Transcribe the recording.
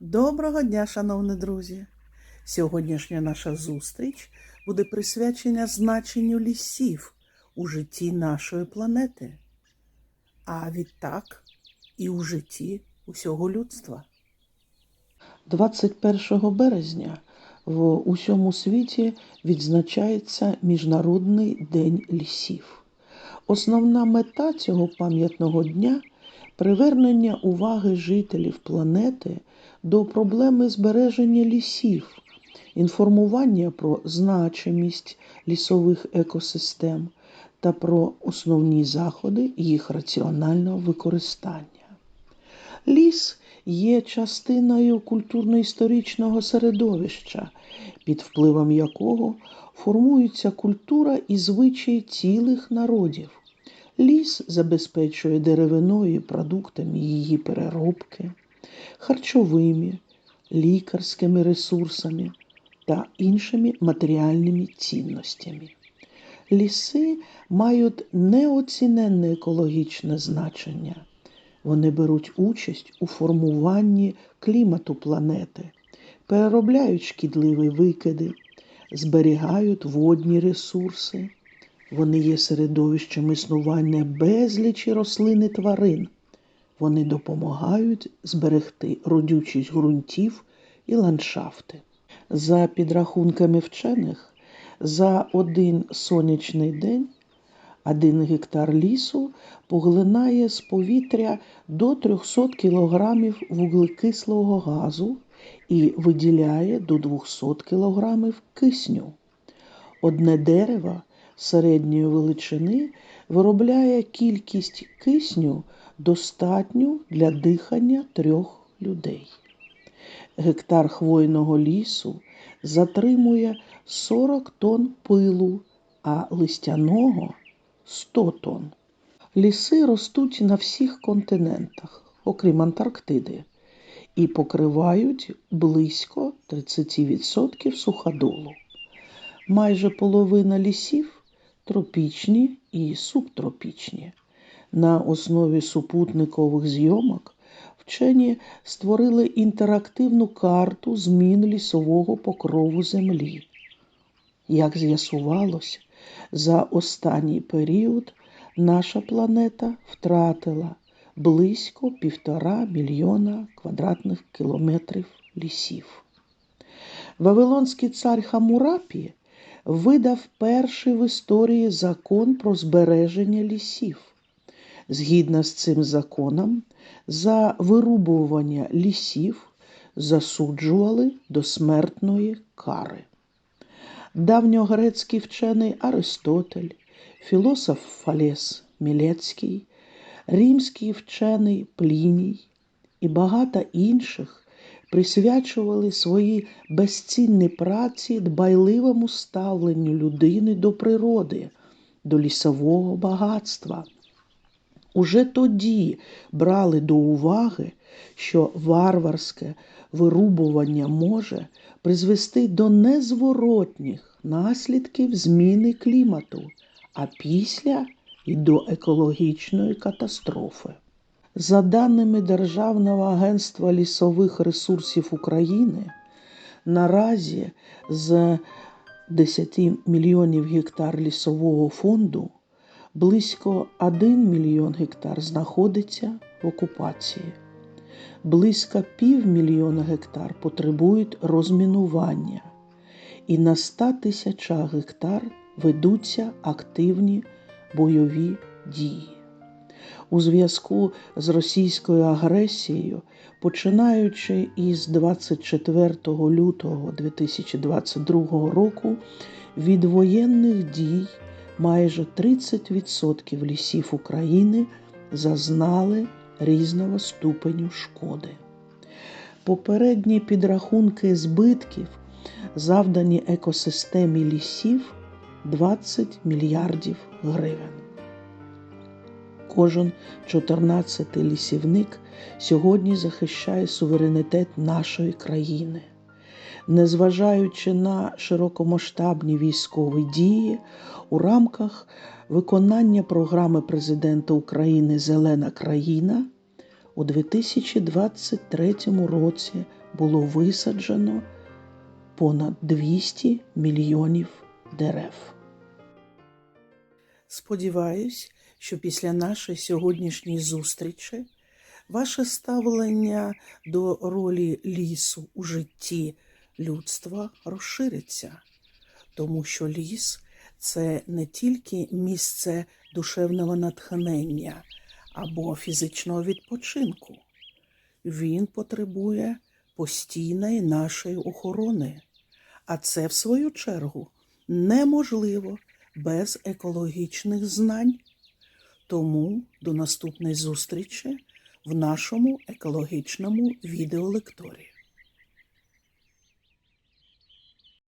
Доброго дня, шановні друзі! Сьогоднішня наша зустріч буде присвячена значенню лісів у житті нашої планети, а відтак і у житті усього людства. 21 березня в усьому світі відзначається Міжнародний день лісів. Основна мета цього пам'ятного дня привернення уваги жителів планети до проблеми збереження лісів, інформування про значимість лісових екосистем та про основні заходи їх раціонального використання. Ліс є частиною культурно-історичного середовища, під впливом якого формується культура і звичаї цілих народів. Ліс забезпечує деревиною продуктами її переробки, харчовими, лікарськими ресурсами та іншими матеріальними цінностями. Ліси мають неоціненне екологічне значення. Вони беруть участь у формуванні клімату планети, переробляють шкідливі викиди, зберігають водні ресурси. Вони є середовищем існування безлічі рослин і тварин. Вони допомагають зберегти родючість ґрунтів і ландшафти. За підрахунками вчених, за один сонячний день один гектар лісу поглинає з повітря до 300 кг вуглекислого газу і виділяє до 200 кг кисню. Одне дерево середньої величини виробляє кількість кисню достатню для дихання трьох людей. Гектар хвойного лісу затримує 40 тонн пилу, а листяного 100 тонн. Ліси ростуть на всіх континентах, окрім Антарктиди, і покривають близько 30% суходолу. Майже половина лісів тропічні і субтропічні. На основі супутникових зйомок вчені створили інтерактивну карту змін лісового покрову Землі. Як з'ясувалось, за останній період наша планета втратила близько півтора мільйона квадратних кілометрів лісів. Вавилонський цар Хамурапі видав перший в історії закон про збереження лісів. Згідно з цим законом, за вирубування лісів засуджували до смертної кари. Давньогрецький вчений Аристотель, філософ Фалес Мілецький, римський вчений Пліній і багато інших присвячували свої безцінні праці дбайливому ставленню людини до природи, до лісового багатства. Уже тоді брали до уваги, що варварське вирубування може призвести до незворотніх наслідків зміни клімату, а після і до екологічної катастрофи. За даними Державного агентства лісових ресурсів України, наразі з 10 мільйонів гектар лісового фонду близько 1 мільйон гектар знаходиться в окупації. Близько півмільйона гектар потребують розмінування, і на 100 тисячах гектар ведуться активні бойові дії. У зв'язку з російською агресією, починаючи із 24 лютого 2022 року, від воєнних дій майже 30% лісів України зазнали різного ступеню шкоди. Попередні підрахунки збитків, завдані екосистемі лісів 20 мільярдів гривень. Кожен 14-й лісівник сьогодні захищає суверенітет нашої країни. Незважаючи на широкомасштабні військові дії у рамках виконання програми президента України Зелена країна у 2023 році було висаджено понад 200 мільйонів дерев. Сподіваюсь, що після нашої сьогоднішньої зустрічі ваше ставлення до ролі лісу у житті людства розшириться, тому що ліс це не тільки місце душевного натхнення або фізичного відпочинку. Він потребує постійної нашої охорони, а це, в свою чергу, неможливо без екологічних знань. Тому до наступної зустрічі в нашому екологічному відеолекторії.